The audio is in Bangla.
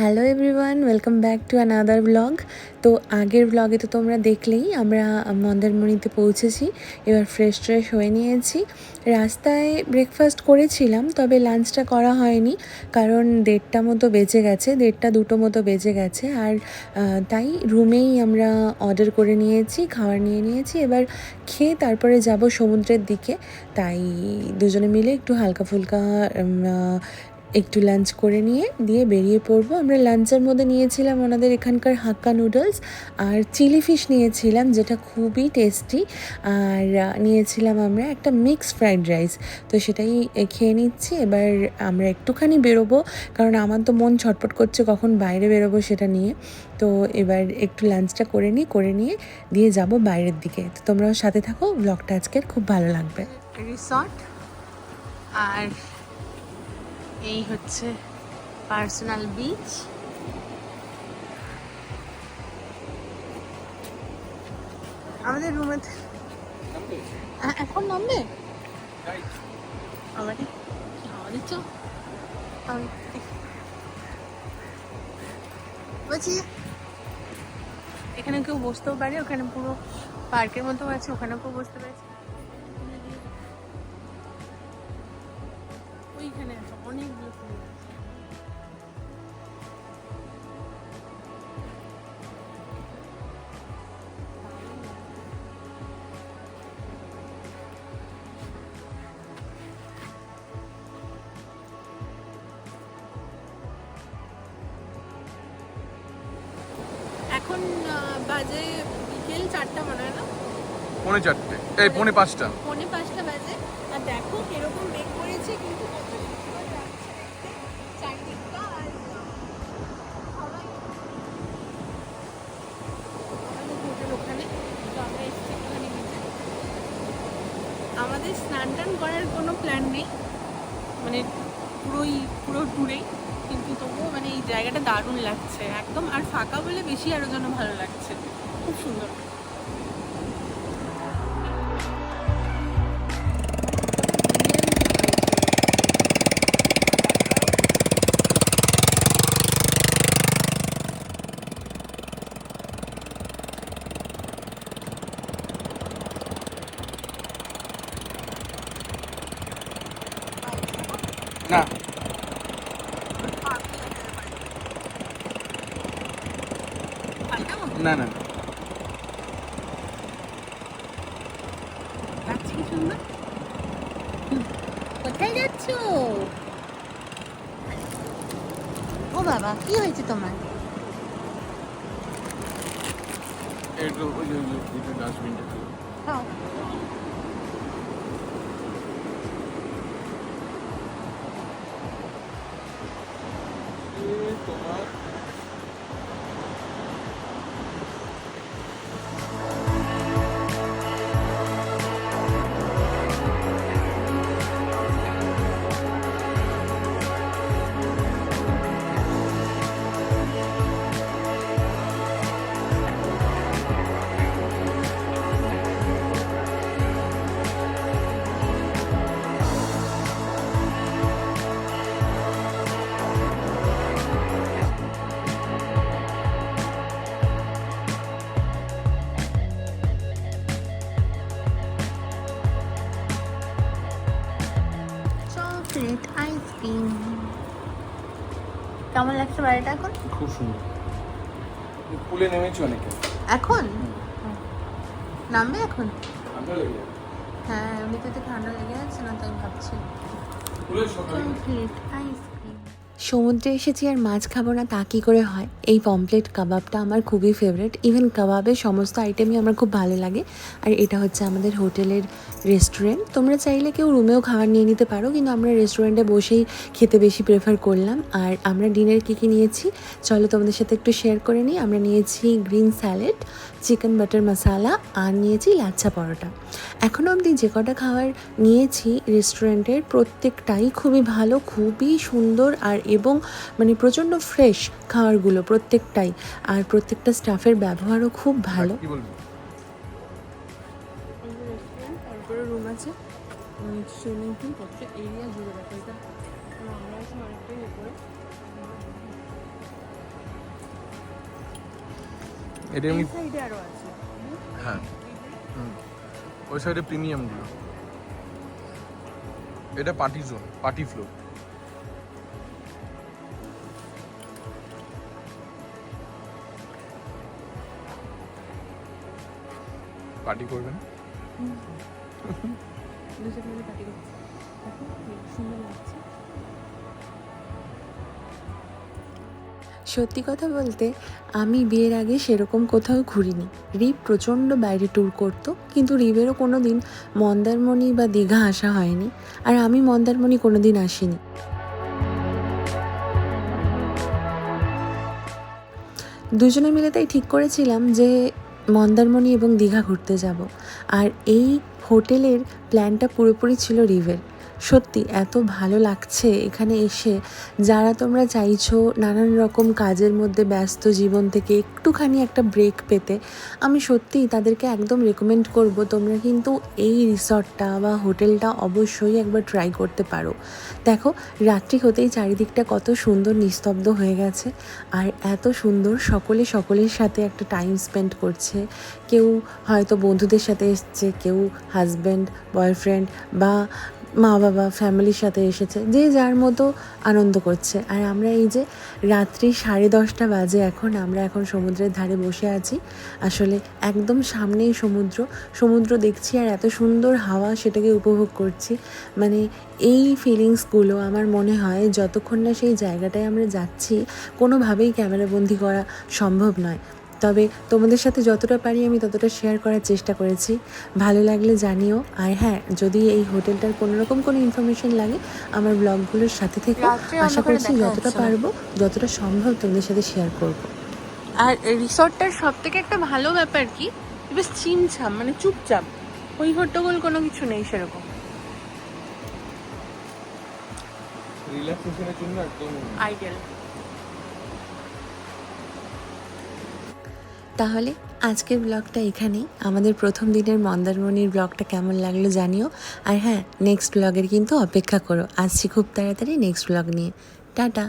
Hello everyone welcome back to another blog তো আগের ব্লগে তো তোমরা দেখলেই আমরা মন্দারমণিতে পৌঁছেছি, এবার ফ্রেশ ট্রেশ হয়ে নিয়েছি। রাস্তায় ব্রেকফাস্ট করেছিলাম, তবে লাঞ্চটা করা হয়নি, কারণ দেড়টা মতো বেজে গেছে, দেড়টা দুটো মতো বেজে গেছে, আর তাই রুমেই আমরা অর্ডার করে নিয়েছি, খাবার নিয়ে নিয়েছি, এবার খেয়ে তারপরে যাব সমুদ্রের দিকে। তাই দুজনে মিলে একটু হালকা ফুলকা একটু লাঞ্চ করে নিয়ে দিয়ে বেরিয়ে পড়ব। আমরা লাঞ্চের মধ্যে নিয়েছিলাম ওনাদের এখানকার হাক্কা নুডলস আর চিলি ফিশ নিয়েছিলাম, যেটা খুবই টেস্টি আর নিয়েছিলাম আমরা একটা মিক্সড ফ্রাইড রাইস তো সেটাই খেয়ে নিচ্ছি। এবার আমরা একটুখানি বেরোবো, কারণ আমার তো মন ছটপট করছে কখন বাইরে বেরোবো সেটা নিয়ে। তো এবার একটু লাঞ্চটা করে নিই, করে নিয়ে দিয়ে যাব বাইরের দিকে। তো তোমরাও সাথে থাকো ব্লগটা আজকের খুব ভালো লাগবে। রিসর্ট আর এই হচ্ছে পার্সোনাল বিচ। আমাদের রুমে এখন নামবে? বলছি, এখানে কেউ বসতেও পারে, ওখানে পুরো পার্কের মতো আছে, ওখানেও কেউ বসতে পারছে। ওইখানে আছে অনেকগুলো ফুল এখন বাজে বিকেল চারটা মনে হয় না? পৌনে চারটে। এই পৌনে পাঁচটা। পৌনে পাঁচটা বাজে। আর দেখো কীরকম মেঘ আমাদের স্নান টান করার কোনো প্ল্যান নেই। মানে পুরোই, পুরো ট্যুরেই কিন্তু তবুও মানে এই জায়গাটা দারুণ লাগছে। একদম আর ফাঁকা বলে বেশি আরও যেন ভালো লাগছে। খুব সুন্দর। না। না না। কোথায় যাচ্ছ? ও বাবা কি হয়েছে তোমার? একটু ওই ডাস্টবিনটা Well, কেমন লাগছে বাড়িটা এখন? খুব সুন্দর। পুলে নেমেছি অনেকে। এখন? নামবে এখন। হ্যাঁ এমনিতে তো ঠান্ডা লেগে যাচ্ছে না তাই ভাবছি। কমপ্লিট আইসক্রিম সমুদ্রে এসেছি আর মাছ খাব না, তা কী করে হয়? এই পমপ্লেট, কাবাবটা আমার খুবই ফেভারিট ইভেন কাবাবের সমস্ত আইটেমই আমার খুব ভালো লাগে। আর এটা হচ্ছে আমাদের হোটেলের রেস্টুরেন্ট তোমরা চাইলে কেউ রুমেও খাবার নিয়ে নিতে পারো, কিন্তু আমরা রেস্টুরেন্টে বসেই খেতে বেশি প্রেফার করলাম। আর আমরা ডিনার কী কী নিয়েছি? চলো তোমাদের সাথে একটু শেয়ার করে নিই। আমরা নিয়েছি green salad chicken butter masala আর নিয়েছি লাচ্ছা পরোটা। এখনও অবধি যে কটা খাবার নিয়েছি রেস্টুরেন্টের প্রত্যেকটাই খুবই ভালো, খুবই সুন্দর আর এবং মানে প্রচণ্ড ফ্রেশ খাওয়ারগুলো প্রত্যেকটাই। আর প্রত্যেকটা স্টাফের ব্যবহারও খুব ভালো। রুম আছে। সুইমিং পুল প্রত্যেক এরিয়া জুড়ে দেখো। এটা আমরা আছি অনেকটাই উপরে। এটা এমনি সাইডে আরও আছে। হ্যাঁ। ওই সাইডে প্রিমিয়ামগুলো এটা party zone party floor party করবেন দুজন মিলে পার্টি করছে সুন্দর লাগছে। সত্যি কথা বলতে আমি বিয়ের আগে সেরকম কোথাও ঘুরিনি। রিব প্রচণ্ড বাইরে ট্যুর করতো কিন্তু রিবেরও কোনো দিন মন্দারমণি বা দীঘা আসা হয়নি আর আমি মন্দারমণি কোনো দিন আসিনি। দুজনে মিলে তাই ঠিক করেছিলাম যে মন্দারমণি এবং দীঘা ঘুরতে যাব। আর এই হোটেলের প্ল্যানটা পুরোপুরি ছিল রিভের। সত্যি, এত ভালো লাগছে এখানে এসে। যারা তোমরা চাইছো নানান রকম কাজের মধ্যে ব্যস্ত জীবন থেকে একটুখানি একটা ব্রেক পেতে, আমি সত্যিই তাদেরকে একদম রেকমেন্ড করব, তোমরা কিন্তু এই রিসর্টটা বা হোটেলটা অবশ্যই একবার ট্রাই করতে পারো। দেখো, রাত্রি হতেই চারিদিকটা কত সুন্দর নিস্তব্ধ হয়ে গেছে, আর এত সুন্দর সকলে সকলের সাথে একটা টাইম স্পেন্ড করছে। কেউ হয়তো বন্ধুদের সাথে এসছে, কেউ হাজব্যান্ড বয়ফ্রেন্ড বা মা বাবা ফ্যামিলির সাথে এসেছে, যে যার মতো আনন্দ করছে। আর আমরা এই যে রাত্রি সাড়ে দশটা বাজে এখন, আমরা এখন সমুদ্রের ধারে বসে আছি। আসলে একদম সামনেই সমুদ্র সমুদ্র দেখছি আর এত সুন্দর হাওয়া সেটাকে উপভোগ করছি। মানে এই ফিলিংসগুলো আমার মনে হয় যতক্ষণ না সেই জায়গাটায় আমরা যাচ্ছি, কোনোভাবেই ক্যামেরাবন্দি করা সম্ভব নয়। তবে তোমাদের সাথে যতটা পারি আমি ততটা শেয়ার করার চেষ্টা করেছি। ভালো লাগলে জানিও। আর হ্যাঁ যদি এই হোটেলটার কোনো রকম কোনো ইনফরমেশন লাগে আমার ব্লগগুলোর সাথে থেকে। আশা করছি যতটা পারব যতটা সম্ভব তোমাদের সাথে শেয়ার করব। আর রিসর্টটার সব থেকে একটা ভালো ব্যাপার কি বেশ চিনছাম মানে চুপচাপ। ওই হট্টগোল কোনো কিছু নেই সেরকম। রিল্যাক্সেশনের জন্য একদম আইডিয়াল তাহলে আজকের ব্লগটা এখানেই। আমাদের প্রথম দিনের মন্দারমণির ব্লগটা কেমন লাগল জানিও। আর হ্যাঁ নেক্সট ব্লগের কিন্তু অপেক্ষা করো। আসছি খুব তাড়াতাড়ি নেক্সট ব্লগ নিয়ে। টাটা।